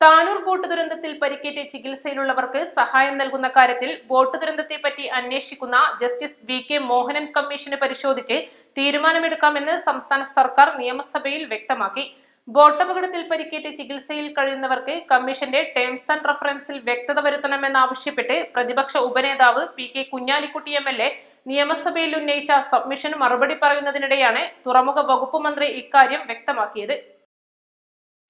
Tanur boat ദുരന്തത്തിൽ പരിക്കേറ്റ് ചികിത്സയിലുള്ളവർക്ക് സഹായം നൽകുന്ന കാര്യത്തിൽ ബോട്ട് ദുരന്തത്തെപ്പറ്റി അന്വേഷിക്കുന്ന ജസ്റ്റിസ് വി കെ മോഹനൻ കമ്മീഷന് പരിശോധിച്ച് തീരുമാനമെടുക്കാമെന്ന് സംസ്ഥാന സർക്കാർ നിയമസഭയിൽ വ്യക്തമാക്കി. ബോട്ടപകടത്തിൽ പരിക്കേറ്റ് ചികിത്സയിൽ കഴിയുന്നവർക്ക് കമ്മീഷന്റെ ടേംസ് ആൻഡ് റഫറൻസിൽ വ്യക്തത വരുത്തണമെന്നാവശ്യപ്പെട്ട് പ്രതിപക്ഷ ഉപനേതാവ് P K Kunhalikutty M L A നിയമസഭയിൽ ഉന്നയിച്ച സബ്മിഷന് മറുപടി പറയുന്നതിനിടെയാണ് തുറമുഖ വകുപ്പ് മന്ത്രി ഇക്കാര്യം വ്യക്തമാക്കിയത്.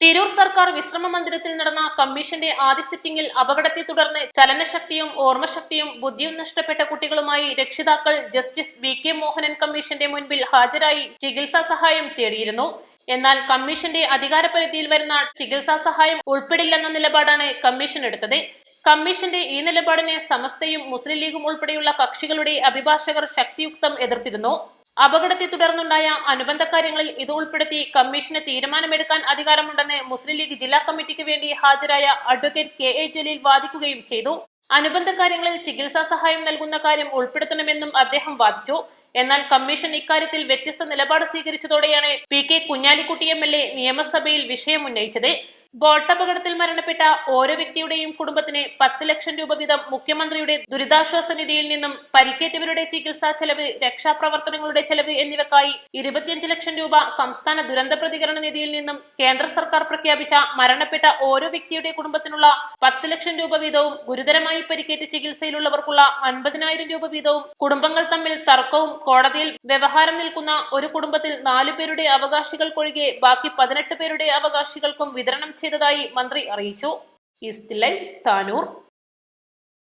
തിരൂർ സർക്കാർ വിശ്രമ മന്ദിരത്തിൽ നടന്ന കമ്മീഷന്റെ ആദ്യ സിറ്റിംഗിൽ അപകടത്തെ തുടർന്ന് ചലനശക്തിയും ഓർമ്മശക്തിയും ബുദ്ധിയും നഷ്ടപ്പെട്ട കുട്ടികളുമായി രക്ഷിതാക്കൾ ജസ്റ്റിസ് വി കെ മോഹനൻ കമ്മീഷന്റെ മുൻപിൽ ഹാജരായി ചികിത്സാ സഹായം തേടിയിരുന്നു. എന്നാൽ കമ്മീഷന്റെ അധികാരപരിധിയിൽ വരുന്ന ചികിത്സാ സഹായം ഉൾപ്പെടില്ലെന്ന നിലപാടാണ് കമ്മീഷൻ എടുത്തത്. കമ്മീഷന്റെ ഈ നിലപാടിനെ സമസ്തയും മുസ്ലിം ലീഗും ഉൾപ്പെടെയുള്ള കക്ഷികളുടെ അഭിഭാഷകർ ശക്തിയുക്തം എതിർത്തിരുന്നു. അപകടത്തെ തുടർന്നുണ്ടായ അനുബന്ധ കാര്യങ്ങളിൽ ഇത് ഉൾപ്പെടുത്തി കമ്മീഷന് തീരുമാനമെടുക്കാൻ അധികാരമുണ്ടെന്ന് മുസ്ലിം ലീഗ് ജില്ലാ കമ്മിറ്റിക്ക് വേണ്ടി ഹാജരായ അഡ്വക്കേറ്റ് കെ എ ജലീൽ വാദിക്കുകയും ചെയ്തു. അനുബന്ധ കാര്യങ്ങളിൽ ചികിത്സാ സഹായം നൽകുന്ന കാര്യം ഉൾപ്പെടുത്തണമെന്നും അദ്ദേഹം വാദിച്ചു. എന്നാൽ കമ്മീഷൻ ഇക്കാര്യത്തിൽ വ്യത്യസ്ത നിലപാട് സ്വീകരിച്ചതോടെയാണ് P K Kunhalikutty M L A നിയമസഭയിൽ വിഷയം ഉന്നയിച്ചത്. ബോട്ടപകടത്തിൽ മരണപ്പെട്ട ഓരോ വ്യക്തിയുടെയും കുടുംബത്തിന് പത്ത് ലക്ഷം രൂപ വീതം മുഖ്യമന്ത്രിയുടെ ദുരിതാശ്വാസ നിധിയിൽ നിന്നും പരിക്കേറ്റവരുടെ ചികിത്സാ ചെലവ് രക്ഷാപ്രവർത്തനങ്ങളുടെ ചെലവ് എന്നിവക്കായി ഇരുപത്തിയഞ്ച് ലക്ഷം രൂപ സംസ്ഥാന ദുരന്ത പ്രതികരണ നിധിയിൽ നിന്നും കേന്ദ്ര സർക്കാർ പ്രഖ്യാപിച്ച മരണപ്പെട്ട ഓരോ വ്യക്തിയുടെ കുടുംബത്തിനുള്ള പത്ത് ലക്ഷം രൂപ വീതവും ഗുരുതരമായി പരിക്കേറ്റ് ചികിത്സയിലുള്ളവർക്കുള്ള അൻപതിനായിരം രൂപ വീതവും കുടുംബങ്ങൾ തമ്മിൽ തർക്കവും കോടതിയിൽ വ്യവഹാരം നിൽക്കുന്ന ഒരു കുടുംബത്തിൽ നാലു പേരുടെ അവകാശികൾക്കൊഴികെ ബാക്കി പതിനെട്ട് പേരുടെ അവകാശികൾക്കും വിതരണം ചെയ്തതായി മന്ത്രി അറിയിച്ചു. East live Tanur